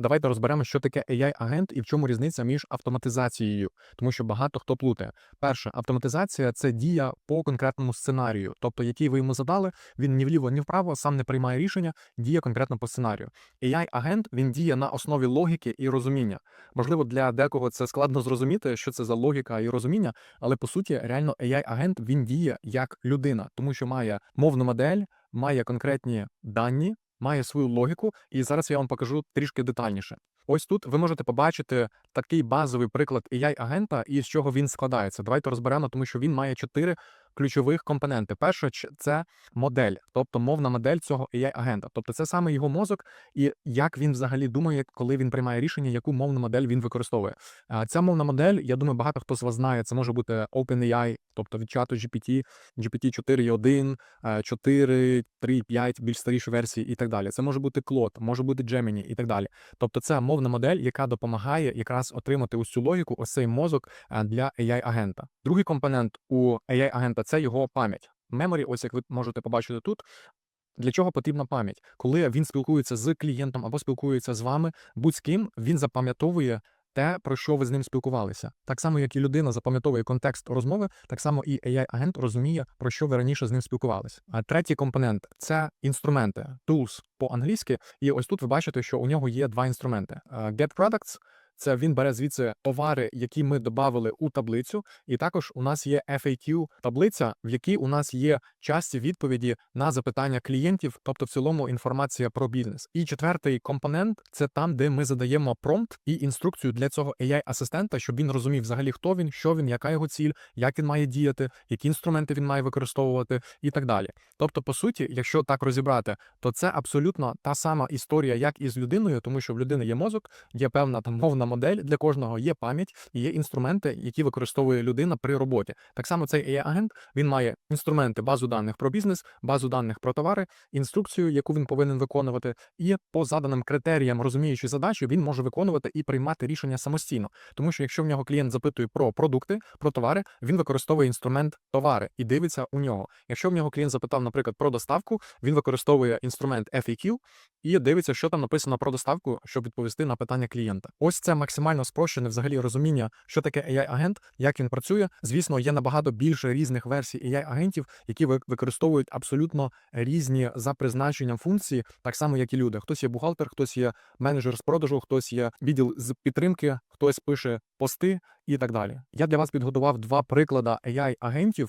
Давайте розберемо, що таке AI-агент і в чому різниця між автоматизацією, тому що багато хто плутає. Перше, автоматизація це дія по конкретному сценарію, тобто який ви йому задали, він ні вліво, ні вправо сам не приймає рішення, діє конкретно по сценарію. AI-агент він діє на основі логіки і розуміння. Можливо, для декого це складно зрозуміти, що це за логіка і розуміння, але по суті, реально AI-агент він діє як людина, тому що має мовну модель, має конкретні дані, має свою логіку, і зараз я вам покажу трішки детальніше. Ось тут ви можете побачити такий базовий приклад AI-агента і з чого він складається. Давайте розберемо, тому що він має чотири ключових компоненти. Перше це модель, тобто мовна модель цього AI-агента. Тобто це саме його мозок і як він взагалі думає, коли він приймає рішення, яку мовну модель він використовує. Ця мовна модель, я думаю, багато хто з вас знає. Це може бути OpenAI, тобто від чату GPT, GPT 4.1, е, 4, 3, 5, більш старіші версії і так далі. Це може бути Claude, може бути Gemini і так далі. Тобто це мовна модель, яка допомагає якраз отримати цю логіку, ось цей мозок е, для AI-агента. Другий компонент у AI-агента це його пам'ять. Memory, ось як ви можете побачити тут. Для чого потрібна пам'ять? Коли він спілкується з клієнтом або спілкується з вами, будь з ким він запам'ятовує те, про що ви з ним спілкувалися. Так само, як і людина запам'ятовує контекст розмови, так само і AI-агент розуміє, про що ви раніше з ним спілкувалися. А третій компонент це інструменти, tools по-англійськи. І ось тут ви бачите, що у нього є два інструменти: Е, Get Products – це він бере звідси товари, які ми додали у таблицю, і також у нас є FAQ таблиця, в якій у нас є часті відповіді на запитання клієнтів, тобто в цілому інформація про бізнес. І четвертий компонент це там, де ми задаємо промпт і інструкцію для цього AI-асистента, щоб він розумів взагалі, хто він, що він, яка його ціль, як він має діяти, які інструменти він має використовувати, і так далі. Тобто, по суті, якщо так розібрати, то це абсолютно та сама історія, як і з людиною, тому що в людини є мозок, є певна там мовна модель для кожного, є пам'ять і є інструменти, які використовує людина при роботі. Так само цей AI-агент він має інструменти, базу даних про бізнес, базу даних про товари, інструкцію, яку він повинен виконувати, і по заданим критеріям, розуміючи задачу, він може виконувати і приймати рішення самостійно. Тому що якщо в нього клієнт запитує про продукти, про товари, він використовує інструмент товари і дивиться у нього. Якщо в нього клієнт запитав, наприклад, про доставку, він використовує інструмент FAQ і дивиться, що там написано про доставку, щоб відповісти на питання клієнта. Ось це максимально спрощене взагалі розуміння, що таке AI-агент, як він працює. Звісно, є набагато більше різних версій AI-агентів, які ви- використовують абсолютно різні за призначенням функції, так само як і люди. Хтось є бухгалтер, хтось є менеджер з продажу, хтось є відділ з підтримки, хтось пише пости і так далі. Я для вас підготував два приклади AI-агентів,